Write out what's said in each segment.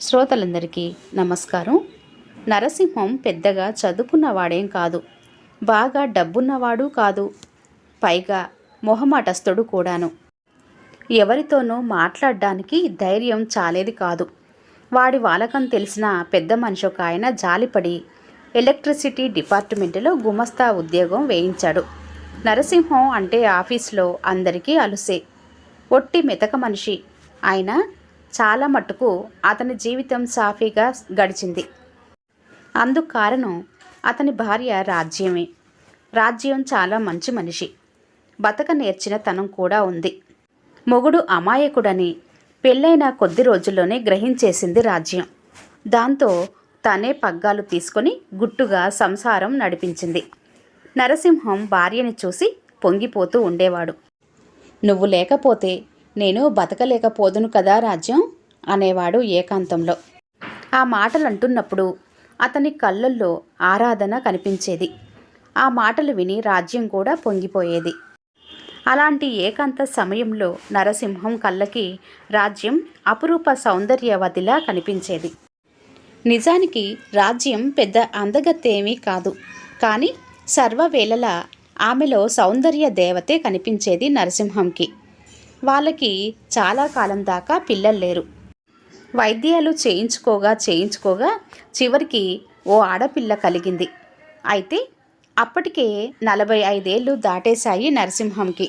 శ్రోతలందరికీ నమస్కారం. నరసింహం పెద్దగా చదువుకున్నవాడేం కాదు. బాగా డబ్బున్నవాడు కాదు. పైగా మొహమాటస్తుడు కూడాను. ఎవరితోనూ మాట్లాడడానికి ధైర్యం చాలేది కాదు. వాడి వాలకం తెలిసిన పెద్ద మనిషి ఒక ఆయన జాలిపడి ఎలక్ట్రిసిటీ డిపార్ట్మెంట్లో గుమస్తా ఉద్యోగం వేయించాడు. నరసింహం అంటే ఆఫీస్లో అందరికీ అలుసే. ఒట్టి మెతక మనిషి. ఆయన చాలా మట్టుకు అతని జీవితం సాఫీగా గడిచింది. అందుకు కారణం అతని భార్య రాజ్యమే. రాజ్యం చాలా మంచి మనిషి. బతక నేర్చిన తనం కూడా ఉంది. మొగుడు అమాయకుడని పెళ్ళైన కొద్ది రోజుల్లోనే గ్రహించేసింది రాజ్యం. దాంతో తనే పగ్గాలు తీసుకొని గుట్టుగా సంసారం నడిపించింది. నరసింహం భార్యని చూసి పొంగిపోతూ ఉండేవాడు. నువ్వు లేకపోతే నేను బతకలేకపోదును కదా రాజ్యం? అనేవాడు ఏకాంతంలో. ఆ మాటలు అంటున్నప్పుడు అతని కళ్ళల్లో ఆరాధన కనిపించేది. ఆ మాటలు విని రాజ్యం కూడా పొంగిపోయేది. అలాంటి ఏకాంత సమయంలో నరసింహం కళ్ళకి రాజ్యం అపురూప సౌందర్యవతిలా కనిపించేది. నిజానికి రాజ్యం పెద్ద అందగత్తేమీ కాదు. కానీ సర్వవేళలా ఆమెలో సౌందర్య దేవతే కనిపించేది నరసింహంకి. వాళ్ళకి చాలా కాలం దాకా పిల్లలు లేరు. వైద్యాలు చేయించుకోగా చేయించుకోగా చివరికి ఓ ఆడపిల్ల కలిగింది. అయితే అప్పటికే నలభై ఐదేళ్ళు దాటేశాయి నరసింహంకి.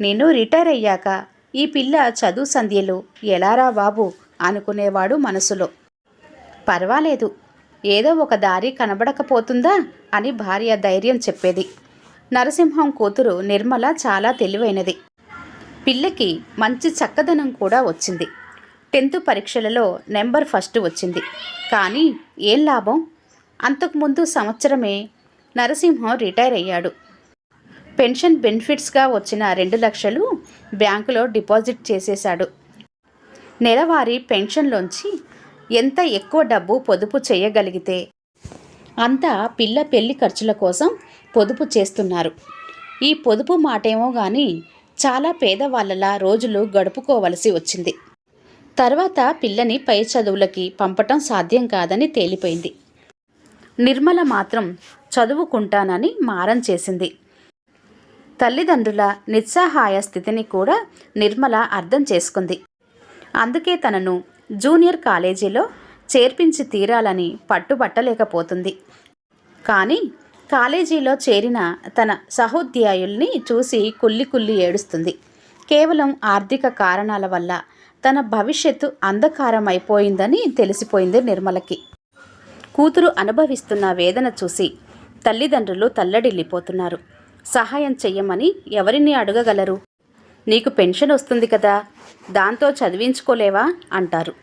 నేను రిటైర్ అయ్యాక ఈ పిల్ల చదువు సంధ్యలు ఎలారా బాబు అనుకునేవాడు మనసులో. పర్వాలేదు ఏదో ఒక దారి కనబడకపోతుందా అని భార్య ధైర్యం చెప్పేది. నరసింహం కూతురు నిర్మల చాలా తెలివైనది. పిల్లకి మంచి చక్కదనం కూడా వచ్చింది. టెన్త్ పరీక్షలలో నెంబర్ ఫస్ట్ వచ్చింది. కానీ ఏం లాభం? అంతకుముందు సంవత్సరమే నరసింహం రిటైర్ అయ్యాడు. పెన్షన్ బెనిఫిట్స్గా వచ్చిన రెండు లక్షలు బ్యాంకులో డిపాజిట్ చేసేశాడు. నెలవారీ పెన్షన్లోంచి ఎంత ఎక్కువ డబ్బు పొదుపు చేయగలిగితే అంతా పిల్ల పెళ్ళి ఖర్చుల కోసం పొదుపు చేస్తున్నారు. ఈ పొదుపు మాటేమో కానీ చాలా పేదవాళ్ళలా రోజులు గడుపుకోవలసి వచ్చింది. తర్వాత పిల్లని పై చదువులకి పంపటం సాధ్యం కాదని తేలిపోయింది. నిర్మల మాత్రం చదువుకుంటానని మారం చేసింది. తల్లిదండ్రుల నిస్సహాయ స్థితిని కూడా నిర్మల అర్థం చేసుకుంది. అందుకే తనను జూనియర్ కాలేజీలో చేర్పించి తీరాలని పట్టుబట్టలేకపోతుంది. కానీ కాలేజీలో చేరిన తన సహోద్యాయుల్ని చూసి కుల్లి కుల్లి ఏడుస్తుంది. కేవలం ఆర్థిక కారణాల వల్ల తన భవిష్యత్తు అంధకారమైపోయిందని తెలిసిపోయింది నిర్మలకి. కూతురు అనుభవిస్తున్న వేదన చూసి తల్లిదండ్రులు తల్లడిల్లిపోతున్నారు. సహాయం చెయ్యమని ఎవరిని అడగగలరు? నీకు పెన్షన్ వస్తుంది కదా దాంతో చదివించుకోలేవా? అంటారు.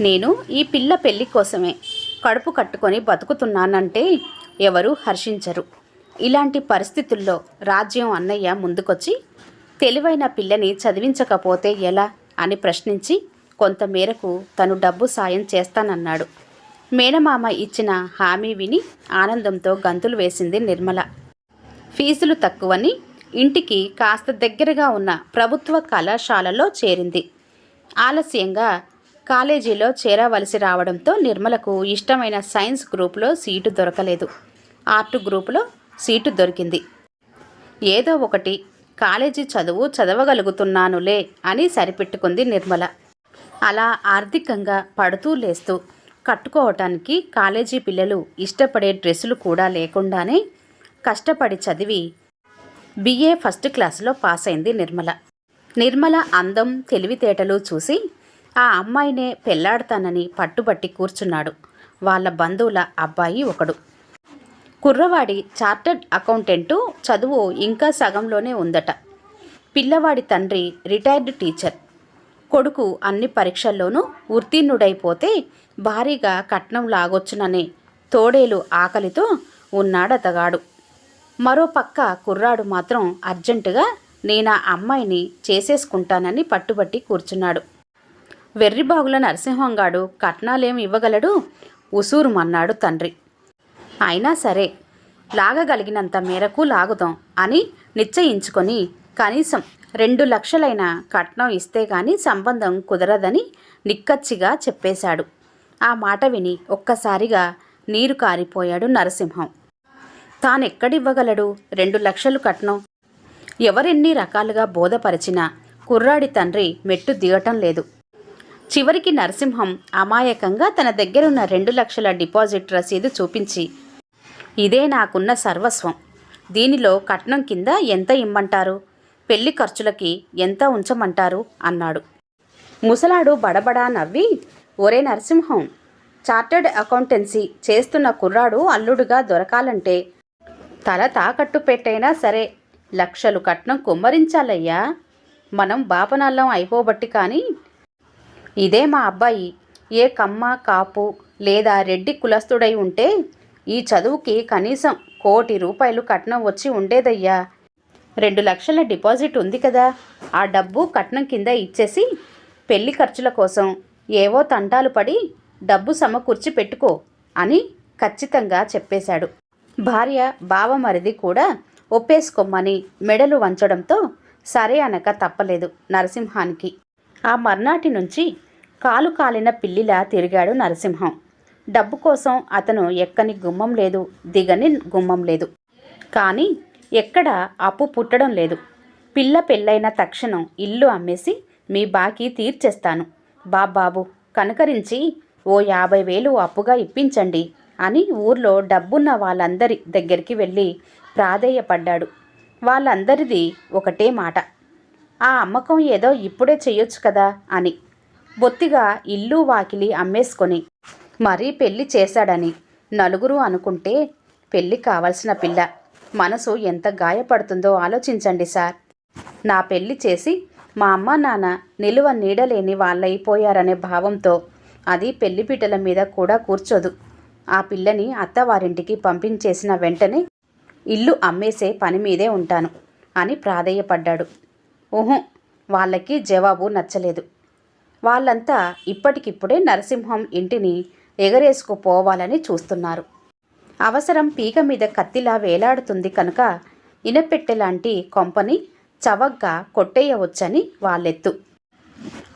నేను ఈ పిల్ల పెళ్ళి కోసమే కడుపు కట్టుకొని బతుకుతున్నానంటే ఎవరు హర్షించరు. ఇలాంటి పరిస్థితుల్లో రాజ్యం అన్నయ్య ముందుకొచ్చి తెలివైన పిల్లని చదివించకపోతే ఎలా అని ప్రశ్నించి కొంతమేరకు తను డబ్బు సాయం చేస్తానన్నాడు. మేనమామ ఇచ్చిన హామీ విని ఆనందంతో గంతులు వేసింది నిర్మల. ఫీజులు తక్కువని ఇంటికి కాస్త దగ్గరగా ఉన్న ప్రభుత్వ కళాశాలలో చేరింది. ఆలస్యంగా కాలేజీలో చేరవలసి రావడంతో నిర్మలకు ఇష్టమైన సైన్స్ గ్రూపులో సీటు దొరకలేదు. ఆర్ట్ గ్రూపులో సీటు దొరికింది. ఏదో ఒకటి కాలేజీ చదువు చదవగలుగుతున్నానులే అని సరిపెట్టుకుంది నిర్మల. అలా ఆర్థికంగా పడుతూ లేస్తూ కట్టుకోవటానికి కాలేజీ పిల్లలు ఇష్టపడే డ్రెస్సులు కూడా లేకుండానే కష్టపడి చదివి బిఏ ఫస్ట్ క్లాసులో పాస్ అయింది నిర్మల. నిర్మల అందం తెలివితేటలు చూసి ఆ అమ్మాయినే పెళ్ళాడతానని పట్టుబట్టి కూర్చున్నాడు. వాళ్ళ బంధువుల అబ్బాయి ఒకడు. కుర్రవాడి చార్టర్డ్ అకౌంటెంటు చదువు ఇంకా సగంలోనే ఉందట. పిల్లవాడి తండ్రి రిటైర్డ్ టీచర్. కొడుకు అన్ని పరీక్షల్లోనూ ఉత్తీర్ణుడైపోతే భారీగా కట్నం లాగొచ్చుననే తోడేలు ఆకలితో ఉన్నాడతగాడు. మరో పక్క కుర్రాడు మాత్రం అర్జెంటుగా నేను ఆ అమ్మాయిని చేసేసుకుంటానని పట్టుబట్టి కూర్చున్నాడు. వెర్రిబాగుల నరసింహంగాడు కట్నాలేం ఇవ్వగలడు? ఉసూరుమన్నాడు తండ్రి. అయినా సరే లాగగలిగినంత మేరకు లాగుదాం అని నిశ్చయించుకొని కనీసం రెండు లక్షలైన కట్నం ఇస్తే గాని సంబంధం కుదరదని నిక్కచ్చిగా చెప్పేశాడు. ఆ మాట విని ఒక్కసారిగా నీరు కారిపోయాడు నరసింహం. తానెక్కడివ్వగలడు రెండు లక్షలు కట్నం? ఎవరెన్ని రకాలుగా బోధపరిచినా కుర్రాడి తండ్రి మెట్టు దిగటం లేదు. చివరికి నరసింహం అమాయకంగా తన దగ్గరున్న రెండు లక్షల డిపాజిట్ రసీదు చూపించి ఇదే నాకున్న సర్వస్వం. దీనిలో కట్నం కింద ఎంత ఇమ్మంటారు? పెళ్ళి ఖర్చులకి ఎంత ఉంచమంటారు? అన్నాడు. ముసలాడు బడబడా నవ్వి ఒరే నరసింహం చార్టర్డ్ అకౌంటెన్సీ చేస్తున్న కుర్రాడు అల్లుడుగా దొరకాలంటే తల తాకట్టు పెట్టైనా సరే లక్షలు కట్నం కుమ్మరించాలయ్యా. మనం బాపనల్లం అయిపోబట్టి కానీ ఇదే మా అబ్బాయి. ఏ కమ్మ కాపు లేదా రెడ్డి కులస్తుడై ఉంటే ఈ చదువుకి కనీసం కోటి రూపాయలు కట్నం వచ్చి ఉండేదయ్యా. రెండు లక్షల డిపాజిట్ ఉంది కదా. ఆ డబ్బు కట్నం కింద ఇచ్చేసి పెళ్ళి ఖర్చుల కోసం ఏవో తంటాలు పడి డబ్బు సమకూర్చి పెట్టుకో అని ఖచ్చితంగా చెప్పేశాడు. భార్య బావమరిది కూడా ఒప్పేసుకోమని మెడలు వంచడంతో సరే అనక తప్పలేదు నరసింహానికి. ఆ మర్నాటి నుంచి కాలు కాలిన పిల్లిలా తిరిగాడు నరసింహం. డబ్బు కోసం అతను ఎక్కని గుమ్మం లేదు దిగని గుమ్మం లేదు. కానీ ఎక్కడ అప్పు పుట్టడం లేదు. పిల్ల పెళ్ళైన తక్షణం ఇల్లు అమ్మేసి మీ బాకీ తీర్చేస్తాను. బాబాబు కనకరించి ఓ యాభై వేలు అప్పుగా ఇప్పించండి అని ఊర్లో డబ్బున్న వాళ్ళందరి దగ్గరికి వెళ్ళి ప్రాధేయపడ్డాడు. వాళ్ళందరిది ఒకటే మాట. ఆ అమ్మకం ఏదో ఇప్పుడే చేయొచ్చు కదా అని. బొత్తిగా ఇల్లు వాకిలి అమ్మేసుకొని మరీ పెళ్ళి చేశాడని నలుగురు అనుకుంటే పెళ్ళి కావలసిన పిల్ల. మనసు ఎంత గాయపడుతుందో ఆలోచించండి సార్. నా పెళ్ళి చేసి మా అమ్మ నాన్న నిలువ నీడలేని వాళ్ళైపోయారనే భావంతో అది పెళ్ళిపీటల మీద కూడా కూర్చోదు. ఆ పిల్లని అత్తవారింటికి పంపించేసిన వెంటనే ఇల్లు అమ్మేసే పని మీదే ఉంటాను అని ప్రాధేయపడ్డాడు. ఊహు వాళ్ళకి జవాబు నచ్చలేదు. వాళ్ళంతా ఇప్పటికిప్పుడే నరసింహం ఇంటిని ఎగరేసుకుపోవాలని చూస్తున్నారు. అవసరం పీక మీద కత్తిలా వేలాడుతుంది కనుక ఇనపెట్టెలాంటి కొంపని చవగ్గా కొట్టేయవచ్చని వాళ్ళెత్తు.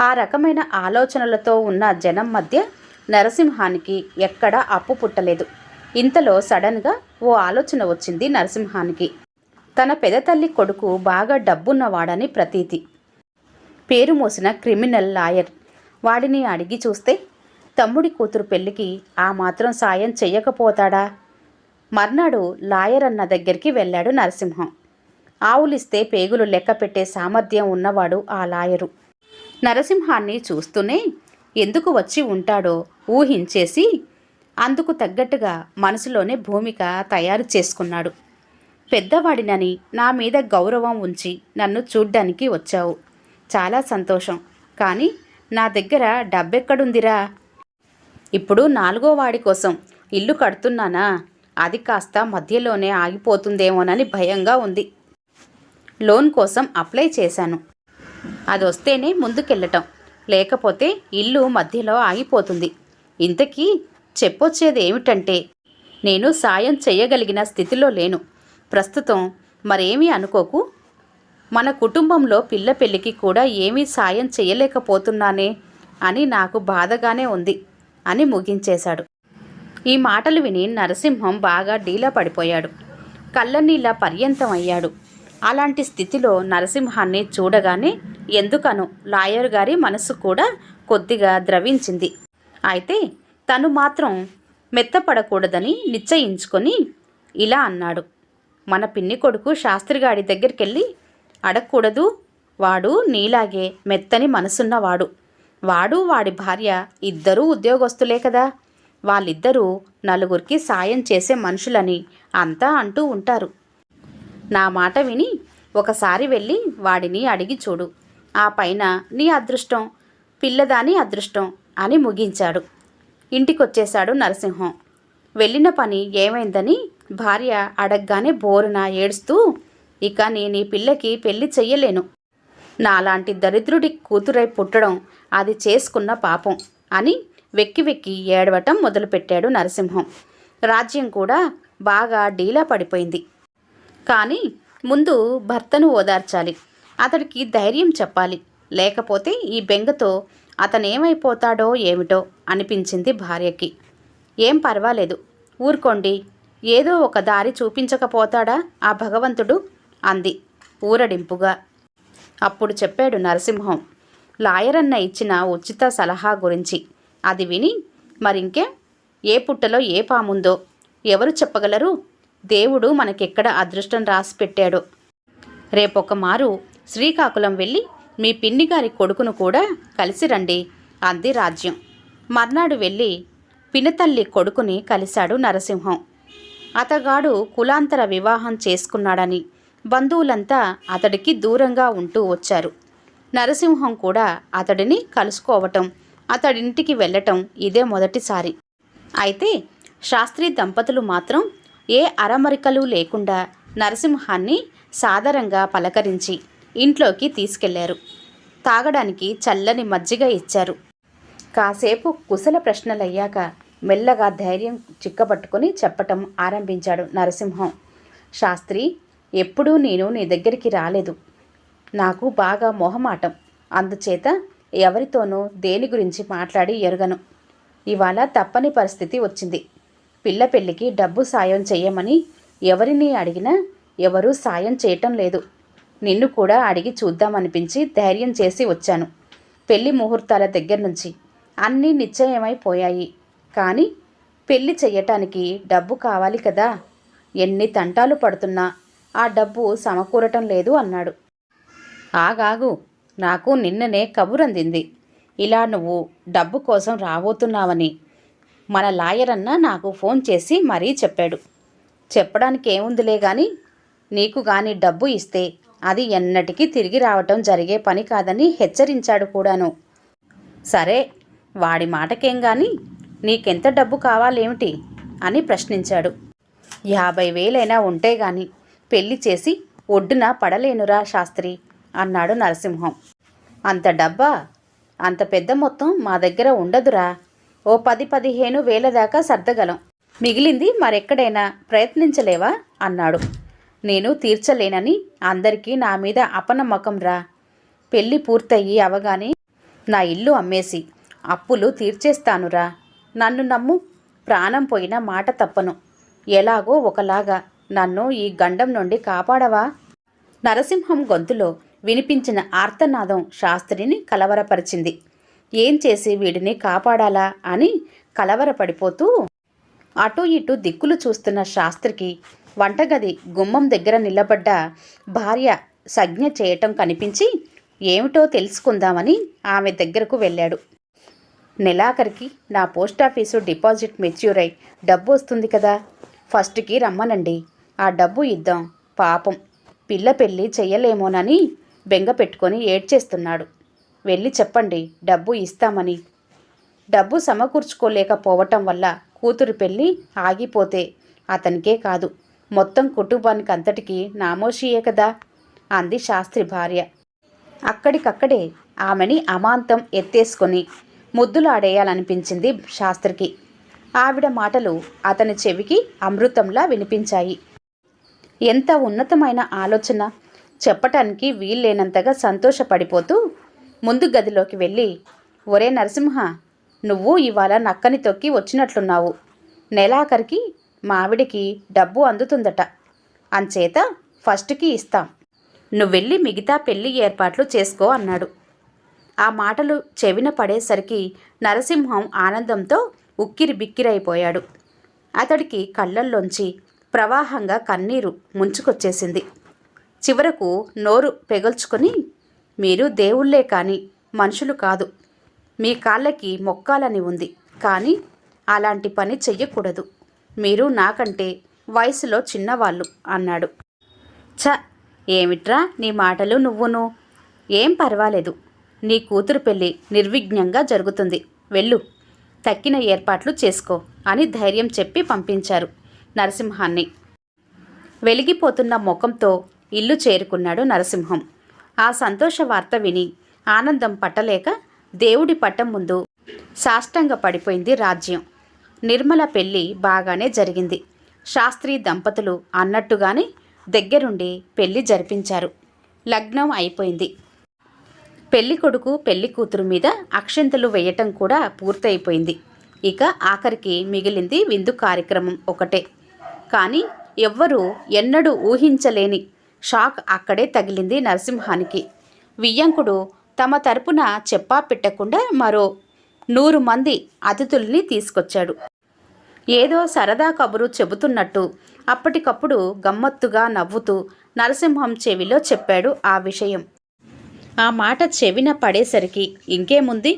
ఆ రకమైన ఆలోచనలతో ఉన్న జనం మధ్య నరసింహానికి ఎక్కడా అప్పు పుట్టలేదు. ఇంతలో సడన్గా ఓ ఆలోచన వచ్చింది నరసింహానికి. తన పెదతల్లి కొడుకు బాగా డబ్బున్నవాడని ప్రతీతి. పేరు మోసిన క్రిమినల్ లాయర్ వాడిని అడిగి చూస్తే తమ్ముడి కూతురు పెళ్ళికి ఆ మాత్రం సాయం చెయ్యకపోతాడా? మర్నాడు లాయర్ అన్న దగ్గరికి వెళ్ళాడు నరసింహం. ఆవులిస్తే పేగులు లెక్క పెట్టే సామర్థ్యం ఉన్నవాడు ఆ లాయరు. నరసింహాన్ని చూస్తూనే ఎందుకు వచ్చి ఉంటాడో ఊహించేసి అందుకు తగ్గట్టుగా మనసులోనే భూమిక తయారు చేసుకున్నాడు. పెద్దవాడినని నా మీద గౌరవం ఉంచి నన్ను చూడ్డానికి వచ్చావు. చాలా సంతోషం. కానీ నా దగ్గర డబ్బెక్కడుందిరా? ఇప్పుడు నాలుగో వాడి కోసం ఇల్లు కడుతున్నానా? అది కాస్త మధ్యలోనే ఆగిపోతుందేమోనని భయంగా ఉంది. లోన్ కోసం అప్లై చేశాను. అది వస్తేనే ముందుకెళ్ళటం. లేకపోతే ఇల్లు మధ్యలో ఆగిపోతుంది. ఇంతకీ చెప్పొచ్చేది ఏమిటంటే నేను సాయం చేయగలిగిన స్థితిలో లేను. ప్రస్తుతం మరేమీ అనుకోకు. మన కుటుంబంలో పిల్ల పెళ్ళికి కూడా ఏమీ సాయం చేయలేకపోతున్నానే అని నాకు బాధగానే ఉంది అని ముగించేశాడు. ఈ మాటలు విని నరసింహం బాగా డీలా పడిపోయాడు. కళ్ళనీళ్ళ పర్యంతం అయ్యాడు. అలాంటి స్థితిలో నరసింహాన్ని చూడగానే ఎందుకను? లాయర్ గారి మనసు కూడా కొద్దిగా ద్రవించింది. అయితే తను మాత్రం మెత్తపడకూడదని నిశ్చయించుకొని ఇలా అన్నాడు. మన పిన్ని కొడుకు శాస్త్రిగాడి దగ్గరికెళ్ళి అడగకూడదు. వాడు నీలాగే మెత్తని మనసున్నవాడు. వాడు వాడి భార్య ఇద్దరూ ఉద్యోగస్తులే కదా. వాళ్ళిద్దరూ నలుగురికి సాయం చేసే మనుషులని అంతా అంటూ ఉంటారు. నా మాట విని ఒకసారి వెళ్ళి వాడిని అడిగి చూడు. ఆ పైన నీ అదృష్టం పిల్లదాని అదృష్టం అని ముగించాడు. ఇంటికొచ్చేశాడు నరసింహం. వెళ్ళిన పని ఏమైందని భార్య అడగగానే బోరున ఏడుస్తూ ఇక నేను ఈ పిల్లకి పెళ్ళి చెయ్యలేను. నాలాంటి దరిద్రుడి కూతురై పుట్టడం అది చేసుకున్న పాపం అని వెక్కి వెక్కి ఏడవటం మొదలుపెట్టాడు నరసింహం. రాజ్యం కూడా బాగా డీలా పడిపోయింది. కానీ ముందు భర్తను ఓదార్చాలి. అతడికి ధైర్యం చెప్పాలి. లేకపోతే ఈ బెంగతో అతనేమైపోతాడో ఏమిటో అనిపించింది భార్యకి. ఏం పర్వాలేదు. ఊరుకోండి. ఏదో ఒక దారి చూపించకపోతాడా ఆ భగవంతుడు? అంది ఊరడింపుగా. అప్పుడు చెప్పాడు నరసింహం లాయరన్న ఇచ్చిన ఉచిత సలహా గురించి. అది విని మరింకే ఏ పుట్టలో ఏ పాముందో ఎవరు చెప్పగలరు? దేవుడు మనకెక్కడ అదృష్టం రాసి పెట్టాడు. రేపొక మారు శ్రీకాకుళం వెళ్ళి మీ పిన్ని గారి కొడుకును కూడా కలిసి రండి అంది రాజ్యం. మర్నాడు వెళ్ళి పినతల్లి కొడుకుని కలిశాడు నరసింహం. అతగాడు కులాంతర వివాహం చేసుకున్నాడని బంధువులంతా అతడికి దూరంగా ఉంటూ వచ్చారు. నరసింహం కూడా అతడిని కలుసుకోవటం అతడింటికి వెళ్ళటం ఇదే మొదటిసారి. అయితే శాస్త్రి దంపతులు మాత్రం ఏ అరమరికలు లేకుండా నరసింహాన్ని సాదరంగా పలకరించి ఇంట్లోకి తీసుకెళ్ళారు. తాగడానికి చల్లని మజ్జిగ ఇచ్చారు. కాసేపు కుశల ప్రశ్నలయ్యాక మెల్లగా ధైర్యం చిక్కబట్టుకుని చెప్పటం ఆరంభించాడు నరసింహం. శాస్త్రి ఎప్పుడూ నేను నీ దగ్గరికి రాలేదు. నాకు బాగా మొహమాటం. అందుచేత ఎవరితోనూ దేని గురించి మాట్లాడి ఎరగను. ఇవాళ తప్పని పరిస్థితి వచ్చింది. పిల్ల పెళ్ళికి డబ్బు సాయం చెయ్యమని ఎవరిని అడిగినా ఎవరూ సాయం చేయటం లేదు. నిన్ను కూడా అడిగి చూద్దామనిపించి ధైర్యం చేసి వచ్చాను. పెళ్ళి ముహూర్తాల దగ్గర నుంచి అన్నీ నిశ్చయమైపోయాయి కానీ పెళ్ళి చెయ్యటానికి డబ్బు కావాలి కదా. ఎన్ని తంటాలు పడుతున్నా ఆ డబ్బు సమకూరటం లేదు అన్నాడు. ఆగాగు నాకు నిన్ననే కబురందింది. ఇలా నువ్వు డబ్బు కోసం రాబోతున్నావని. మన లాయర్ అన్న నాకు ఫోన్ చేసి మరీ చెప్పాడు. చెప్పడానికి ఏముందిలే గాని నీకు గాని డబ్బు ఇస్తే అది ఎన్నటికీ తిరిగి రావటం జరిగే పని కాదని హెచ్చరించాడు కూడాను. సరే వాడి మాటకేం గాని నీకెంత డబ్బు కావాలేమిటి? అని ప్రశ్నించాడు. యాభై వేలైనా ఉంటే గాని పెళ్ళి చేసి ఒడ్డున పడలేనురా శాస్త్రి అన్నాడు నరసింహం. అంత డబ్బా? అంత పెద్ద మొత్తం మా దగ్గర ఉండదురా. ఓ పది పదిహేను వేల దాకా సర్దగలం. మిగిలింది మరెక్కడైనా ప్రయత్నించలేవా? అన్నాడు. నేను తీర్చలేనని అందరికీ నా మీద అపనమ్మకం రా పెళ్ళి పూర్తయి అవగానే నా ఇల్లు అమ్మేసి అప్పులు తీర్చేస్తానురా. నన్ను నమ్ము. ప్రాణం పోయిన మాట తప్పను. ఎలాగో ఒకలాగా నన్ను ఈ గండం నుండి కాపాడవా? నరసింహం గొంతులో వినిపించిన ఆర్తనాదం శాస్త్రిని కలవరపరిచింది. ఏం చేసి వీడిని కాపాడాలా అని కలవరపడిపోతూ అటు ఇటు దిక్కులు చూస్తున్న శాస్త్రికి వంటగది గుమ్మం దగ్గర నిలబడ్డ భార్య సజ్ఞ చేయటం కనిపించి ఏమిటో తెలుసుకుందామని ఆమె దగ్గరకు వెళ్ళాడు. నెలాఖరికి నా పోస్టాఫీసు డిపాజిట్ మెచ్యూర్ అయి డబ్బు వస్తుంది కదా. ఫస్ట్కి రమ్మనండి. ఆ డబ్బు ఇద్దాం. పాపం. పిల్ల పెళ్ళి చెయ్యలేమోనని బెంగ పెట్టుకొని ఏడ్చేస్తున్నాడు. వెళ్ళి చెప్పండి డబ్బు ఇస్తామని. డబ్బు సమకూర్చుకోలేకపోవటం వల్ల కూతురు పెళ్ళి ఆగిపోతే అతనికే కాదు. మొత్తం కుటుంబానికి అంతటికీ నామోషియే కదా? అంది శాస్త్రి భార్య. అక్కడికక్కడే ఆమెని అమాంతం ఎత్తేసుకొని ముద్దులాడేయాలనిపించింది శాస్త్రికి. ఆవిడ మాటలు అతని చెవికి అమృతంలా వినిపించాయి. ఎంత ఉన్నతమైన ఆలోచన? చెప్పటానికి వీల్లేనంతగా సంతోషపడిపోతూ ముందు గదిలోకి వెళ్ళి ఒరే నరసింహ నువ్వు ఇవాళ నక్కని తొక్కి వచ్చినట్లున్నావు. నెలాఖరికి మావిడికి డబ్బు అందుతుందట. అంచేత ఫస్ట్కి ఇస్తాం. నువ్వెళ్ళి మిగతా పెళ్ళి ఏర్పాట్లు చేసుకో అన్నాడు. ఆ మాటలు చెవిన పడేసరికి నరసింహం ఆనందంతో ఉక్కిరి బిక్కిరైపోయాడు అతడికి కళ్ళల్లోంచి ప్రవాహంగా కన్నీరు ముంచుకొచ్చేసింది. చివరకు నోరు పెగల్చుకొని మీరు దేవుళ్ళే కానీ మనుషులు కాదు. మీ కాళ్ళకి మొక్కాలని ఉంది. కానీ అలాంటి పని చెయ్యకూడదు. మీరు నాకంటే వయసులో చిన్నవాళ్ళు అన్నాడు. చ ఏమిట్రా నీ మాటలు నువ్వును? ఏం పర్వాలేదు. నీ కూతురు పెళ్ళి నిర్విఘ్నంగా జరుగుతుంది. వెళ్ళు. తక్కిన ఏర్పాట్లు చేసుకో అని ధైర్యం చెప్పి పంపించారు. నరసింహాన్ని. వెలిగిపోతున్న ముఖంతో ఇల్లు చేరుకున్నాడు నరసింహం. ఆ సంతోష వార్త విని ఆనందం పట్టలేక దేవుడి పట్టం ముందు సాష్టంగ పడిపోయింది రాజ్యం. నిర్మల పెళ్ళి బాగానే జరిగింది. శాస్త్రి దంపతులు అన్నట్టుగానే దగ్గరుండి పెళ్ళి జరిపించారు. లగ్నం అయిపోయింది. పెళ్ళి కొడుకు పెళ్ళి కూతురు మీద అక్షంతలు వేయటం కూడా పూర్తయిపోయింది. ఇక ఆఖరికి మిగిలింది విందు కార్యక్రమం ఒకటే. కానీ ఎవ్వరూ ఎన్నడూ ఊహించలేని షాక్ అక్కడే తగిలింది నరసింహానికి. వియ్యంకుడు తమ తరపున చెప్పా పెట్టకుండా మరో నూరు మంది అతిథుల్ని తీసుకొచ్చాడు. ఏదో సరదా కబురు చెబుతున్నట్టు అప్పటికప్పుడు గమ్మత్తుగా నవ్వుతూ నరసింహం చెవిలో చెప్పాడు ఆ విషయం. ఆ మాట చెవిన పడేసరికి ఇంకేముంది?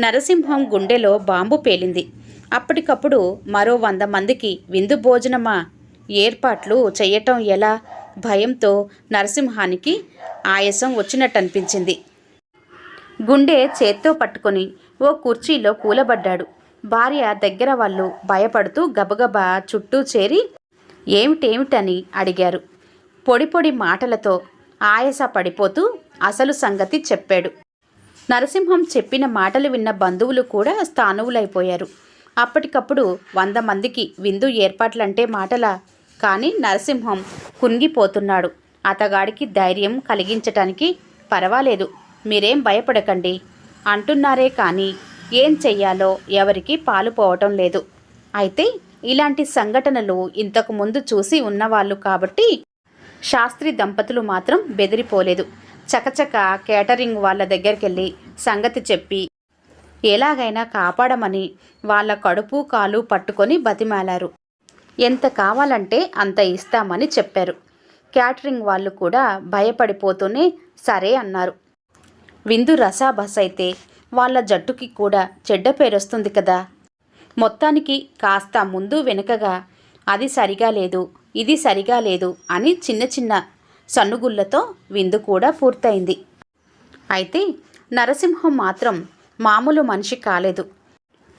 నరసింహం గుండెలో బాంబు పేలింది. అప్పటికప్పుడు మరో వంద మందికి విందు భోజనమా? ఏర్పాట్లు చెయ్యటం ఎలా? భయంతో నరసింహానికి ఆయాసం వచ్చినట్టనిపించింది. గుండె చేత్తో పట్టుకొని ఓ కుర్చీలో కూలబడ్డాడు. భార్య దగ్గర వాళ్ళు భయపడుతూ గబగబా చుట్టూ చేరి ఏమిటేమిటని? అడిగారు. పొడి పొడి మాటలతో ఆయాస పడిపోతూ అసలు సంగతి చెప్పాడు. నరసింహం చెప్పిన మాటలు విన్న బంధువులు కూడా స్థానువులైపోయారు అప్పటికప్పుడు వంద మందికి విందు ఏర్పాట్లంటే మాటల. కానీ నరసింహం కుంగిపోతున్నాడు. అతగాడికి ధైర్యం కలిగించటానికి పర్వాలేదు. మీరేం భయపడకండి. అంటున్నారే కానీ ఏం చెయ్యాలో ఎవరికి పాలుపోవటం లేదు. అయితే ఇలాంటి సంఘటనలు ఇంతకు ముందు చూసి ఉన్నవాళ్ళు కాబట్టి శాస్త్రి దంపతులు మాత్రం బెదిరిపోలేదు. చకచక కేటరింగ్ వాళ్ళ దగ్గరికి వెళ్ళి సంగతి చెప్పి ఎలాగైనా కాపాడమని వాళ్ళ కడుపు కాలు పట్టుకొని బతిమాలారు. ఎంత కావాలంటే అంత ఇస్తామని చెప్పారు. క్యాటరింగ్ వాళ్ళు కూడా భయపడిపోతూనే సరే అన్నారు. విందు రసాబస్ అయితే వాళ్ళ జట్టుకి కూడా చెడ్డ పేరొస్తుంది కదా. మొత్తానికి కాస్త ముందు వెనుకగా అది సరిగా లేదు ఇది సరిగా లేదు అని చిన్న చిన్న సన్నుగుళ్ళతో విందు కూడా పూర్తయింది. అయితే నరసింహం మాత్రం మామూలు మనిషి కాలేదు.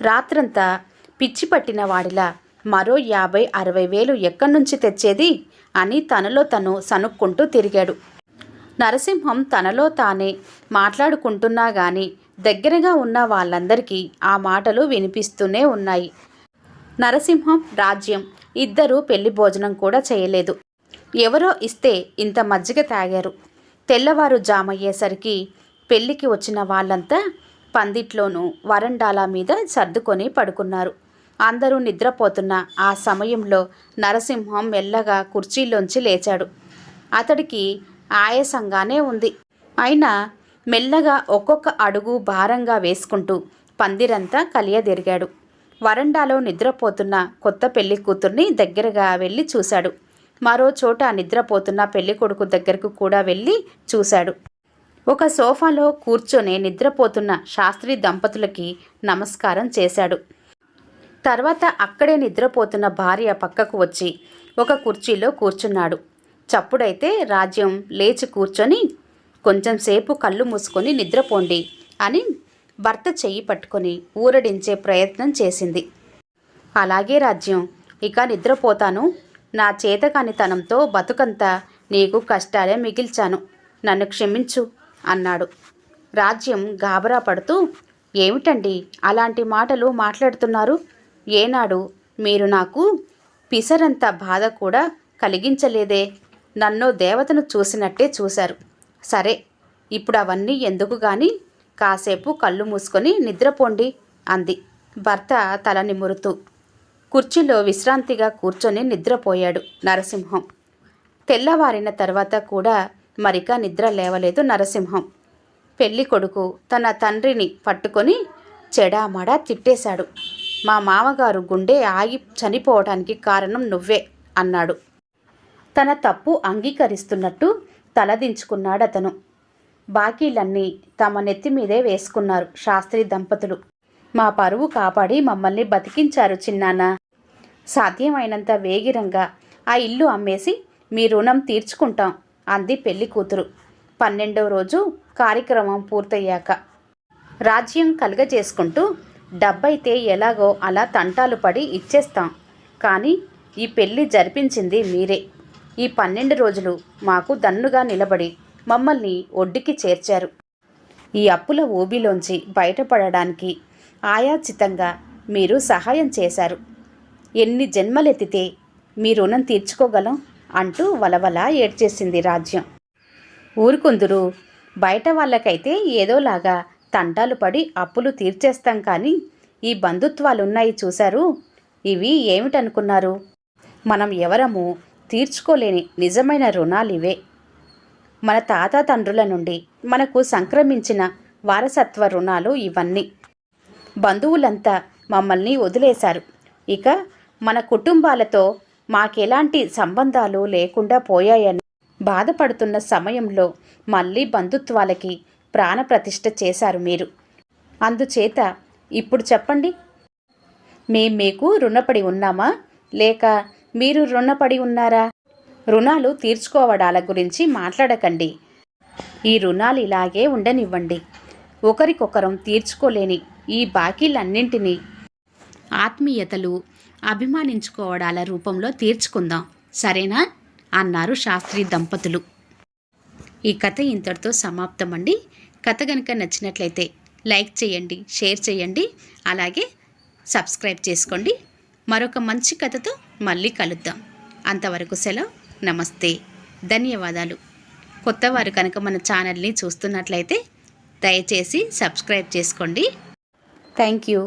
రాత్రంతా పిచ్చి పట్టిన వాడిలా మరో యాభై అరవై వేలు ఎక్కడి నుంచి తెచ్చేది? అని తనలో తను సనుక్కుంటూ తిరిగాడు. నరసింహం తనలో తానే మాట్లాడుకుంటున్నా గాని దగ్గరగా ఉన్న వాళ్ళందరికీ ఆ మాటలు వినిపిస్తూనే ఉన్నాయి. నరసింహం రాజ్యం ఇద్దరూ పెళ్ళి భోజనం కూడా చేయలేదు. ఎవరో ఇస్తే ఇంత మజ్జిగ తాగారు. తెల్లవారు జామయ్యేసరికి పెళ్ళికి వచ్చిన వాళ్ళంతా పందిట్లోనూ వరండాల మీద సర్దుకొని పడుకున్నారు. అందరూ నిద్రపోతున్న ఆ సమయంలో నరసింహం మెల్లగా కుర్చీలోంచి లేచాడు. అతడికి ఆయాసంగానే ఉంది. అయినా మెల్లగా ఒక్కొక్క అడుగు భారంగా వేసుకుంటూ పందిరంతా కలియదెరిగాడు. వరండాలో నిద్రపోతున్న కొత్త పెళ్ళి కూతుర్ని దగ్గరగా వెళ్ళి చూశాడు. మరో చోట నిద్రపోతున్న పెళ్ళి కొడుకు దగ్గరకు కూడా వెళ్ళి చూశాడు. ఒక సోఫాలో కూర్చొని నిద్రపోతున్న శాస్త్రి దంపతులకి నమస్కారం చేశాడు. తర్వాత అక్కడే నిద్రపోతున్న భార్య పక్కకు వచ్చి ఒక కుర్చీలో కూర్చున్నాడు. చప్పుడైతే రాజ్యం లేచి కూర్చొని కొంచెం సేపు కళ్ళు మూసుకొని నిద్రపోండి అని భర్త చెయ్యి పట్టుకొని ఊరడించే ప్రయత్నం చేసింది. అలాగే రాజ్యం ఇక నిద్రపోతాను. నా చేతకానితనంతో బతుకంతా నీకు కష్టాలే మిగిల్చాను. నన్ను క్షమించు. అన్నాడు. రాజ్యం గాబరా పడుతూ ఏమిటండి అలాంటి మాటలు మాట్లాడుతున్నారు? ఏనాడు మీరు నాకు పిసరంత బాధ కూడా కలిగించలేదే. నన్ను దేవతను చూసినట్టే చూశారు. సరే ఇప్పుడు అవన్నీ ఎందుకు గాని కాసేపు కళ్ళు మూసుకొని నిద్రపోండి అంది. భర్త తల నిమురుతూ కుర్చీలో విశ్రాంతిగా కూర్చొని నిద్రపోయాడు నరసింహం. తెల్లవారిన తర్వాత కూడా మరిక నిద్ర లేవలేదు నరసింహం. పెళ్ళి కొడుకు తన తండ్రిని పట్టుకొని చెడామడా తిట్టేశాడు. మా మామగారు గుండె ఆగి చనిపోవడానికి కారణం నువ్వే అన్నాడు. తన తప్పు అంగీకరిస్తున్నట్టు తలదించుకున్నాడతను. బాకీలన్నీ తమ నెత్తి మీదే వేసుకున్నారు శాస్త్రి దంపతులు. మా పరువు కాపాడి మమ్మల్ని బతికించారు చిన్నాన్న. సాధ్యమైనంత వేగిరంగా ఆ ఇల్లు అమ్మేసి మీ రుణం తీర్చుకుంటాం. అంది పెళ్ళి కూతురు. పన్నెండవ రోజు కార్యక్రమం పూర్తయ్యాక రాజ్యం కలుగజేసుకుంటూ డబ్బైతే ఎలాగో అలా తంటాలు పడి ఇచ్చేస్తాం. కానీ ఈ పెళ్ళి జరిపించింది మీరే. ఈ పన్నెండు రోజులు మాకు దన్నుగా నిలబడి మమ్మల్ని ఒడ్డుకి చేర్చారు. ఈ అప్పుల ఊబిలోంచి బయటపడడానికి ఆయాచితంగా మీరు సహాయం చేశారు. ఎన్ని జన్మలెత్తితే మీ రుణం తీర్చుకోగలం? అంటూ వలవల ఏడ్చేసింది రాజ్యం. ఊరుకుందురు. బయట వాళ్ళకైతే ఏదోలాగా తంటాలు పడి అప్పులు తీర్చేస్తాం కానీ ఈ బంధుత్వాలున్నాయి చూశారు. ఇవి ఏమిటనుకున్నారు? మనం ఎవరము? తీర్చుకోలేని నిజమైన రుణాలివే మన తాత తండ్రుల నుండి మనకు సంక్రమించిన వారసత్వ రుణాలు ఇవన్నీ. బంధువులంతా మమ్మల్ని వదిలేశారు. ఇక మన కుటుంబాలతో మాకెలాంటి సంబంధాలు లేకుండా పోయాయని బాధపడుతున్న సమయంలో మళ్ళీ బంధుత్వాలకి ప్రాణప్రతిష్ఠ చేశారు మీరు. అందుచేత ఇప్పుడు చెప్పండి. మేం మీకు రుణపడి ఉన్నామా? లేక మీరు రుణపడి ఉన్నారా? రుణాలు తీర్చుకోవడాల గురించి మాట్లాడకండి. ఈ రుణాలు ఇలాగే ఉండనివ్వండి. ఒకరికొకరం తీర్చుకోలేని ఈ బాకీలన్నింటినీ ఆత్మీయతలు అభిమానించుకోవడాల రూపంలో తీర్చుకుందాం. సరేనా? అన్నారు శాస్త్రి దంపతులు. ఈ కథ ఇంతటితో సమాప్తం అండి కథ కనుక నచ్చినట్లయితే లైక్ చేయండి షేర్ చేయండి అలాగే సబ్స్క్రైబ్ చేసుకోండి. మరొక మంచి కథతో మళ్ళీ కలుద్దాం. అంతవరకు సెలవు. నమస్తే. ధన్యవాదాలు. కొత్తవారు కనుక మన ఛానల్ని చూస్తున్నట్లయితే దయచేసి సబ్స్క్రైబ్ చేసుకోండి. Thank you.